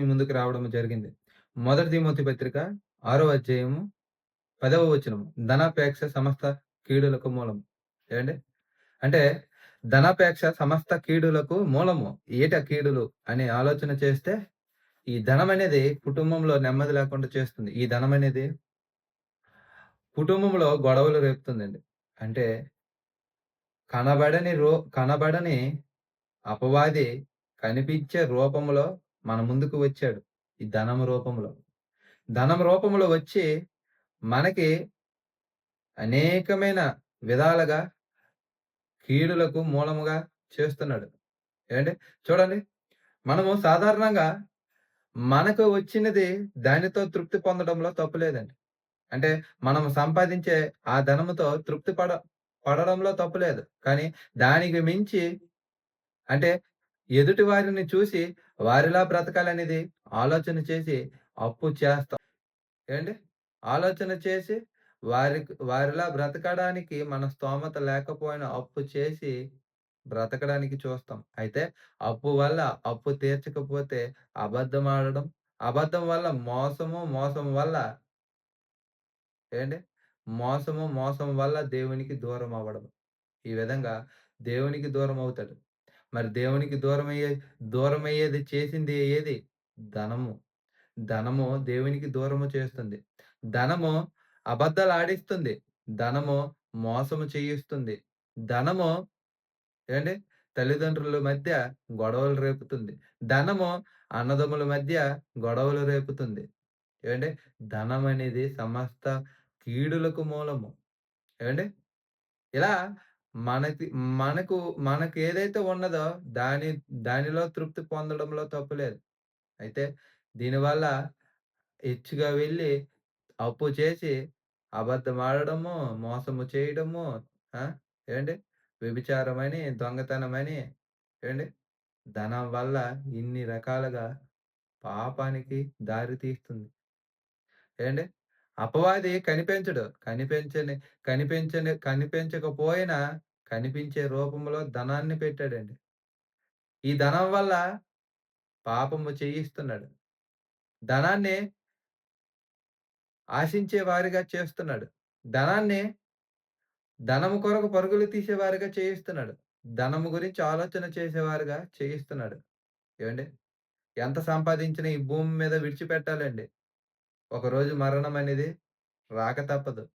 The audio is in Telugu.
మీ ముందుకు రావడం జరిగింది. మొదటి తిమోతి పత్రిక, ఆరో అధ్యాయము, పదవ వచనము ధనాపేక్ష సమస్త కీడులకు మూలం. ఏమండి అంటే ధనాపేక్ష సమస్త కీడులకు మూలము. ఏట కీడులు అని ఆలోచన చేస్తే, ఈ ధనం అనేది కుటుంబంలో నెమ్మది లేకుండా చేస్తుంది. ఈ ధనం అనేది కుటుంబంలో గొడవలు రేపుతుందండి. అంటే కనబడని రో కనబడని అపవాది కనిపించే రూపంలో మన ముందుకు వచ్చాడు. ఈ ధనం రూపంలో. ధనం రూపంలో వచ్చి మనకి అనేకమైన విధాలుగా కీడులకు మూలముగా చేస్తున్నాడు. ఏంటంటే చూడండి. మనము సాధారణంగా మనకు వచ్చినది దానితో తృప్తి పొందడంలో తప్పు లేదండి. అంటే మనం సంపాదించే ఆ ధనముతో తృప్తి పడ పడడంలో తప్పు లేదు. కానీ దానికి మించి అంటే ఎదుటి వారిని చూసి వారిలా బ్రతకాలనేది ఆలోచన చేసి అప్పు చేస్తాం. ఏంటి ఆలోచన చేసి వారికి వారిలా బ్రతకడానికి మన స్తోమత లేకపోయినా అప్పు చేసి బ్రతకడానికి చూస్తాం. అయితే అప్పు వల్ల అప్పు తీర్చకపోతే అబద్ధం ఆడడం, అబద్ధం వల్ల మోసము, మోసం వల్ల ఏంటి మోసము, మోసం వల్ల దేవునికి దూరం అవ్వడం. ఈ విధంగా దేవునికి దూరం అవుతాడు. మరి దేవునికి దూరమయ్యే దూరమయ్యేది చేసింది ఏది? ధనము. ధనము దేవునికి దూరము చేస్తుంది. ధనము అబద్ధాలు ఆడిస్తుంది. ధనము మోసము చేయిస్తుంది. ధనము ఏవండి? తల్లిదండ్రుల మధ్య గొడవలు రేపుతుంది. ధనము అన్నదమ్ముల మధ్య గొడవలు రేపుతుంది. ఏవండి? ధనం అనేది సమస్త కీడులకు మూలము. ఏవండి? ఇలా మనకి మనకు మనకు ఏదైతే ఉన్నదో దాని దానిలో తృప్తి పొందడంలో తప్పు లేదు. అయితే దీనివల్ల హెచ్చుగా వెళ్ళి అప్పు చేసి అబద్ధం ఆడడము, మోసము చేయడము, ఆ! ఏవండి? వ్యభిచారమని, దొంగతనమని ఏమండి ధనం వల్ల ఇన్ని రకాలుగా పాపానికి దారి తీస్తుంది. ఏమండి అపవాది కనిపించడు. కనిపించని కనిపించని కనిపించకపోయినా కనిపించే రూపంలో ధనాన్ని పెట్టాడండి. ఈ ధనం వల్ల పాపము చేయిస్తున్నాడు. ధనాన్ని ఆశించే వారిగా చేస్తున్నాడు. ధనాన్ని ధనము కొరకు పరుగులు తీసేవారిగా చేయిస్తున్నాడు. ధనము గురించి ఆలోచన చేసేవారుగా చేయిస్తున్నాడు. ఏమండి ఎంత సంపాదించినా ఈ భూమి మీద విడిచిపెట్టాలండి. ఒకరోజు మరణం అనేది రాక తప్పదు.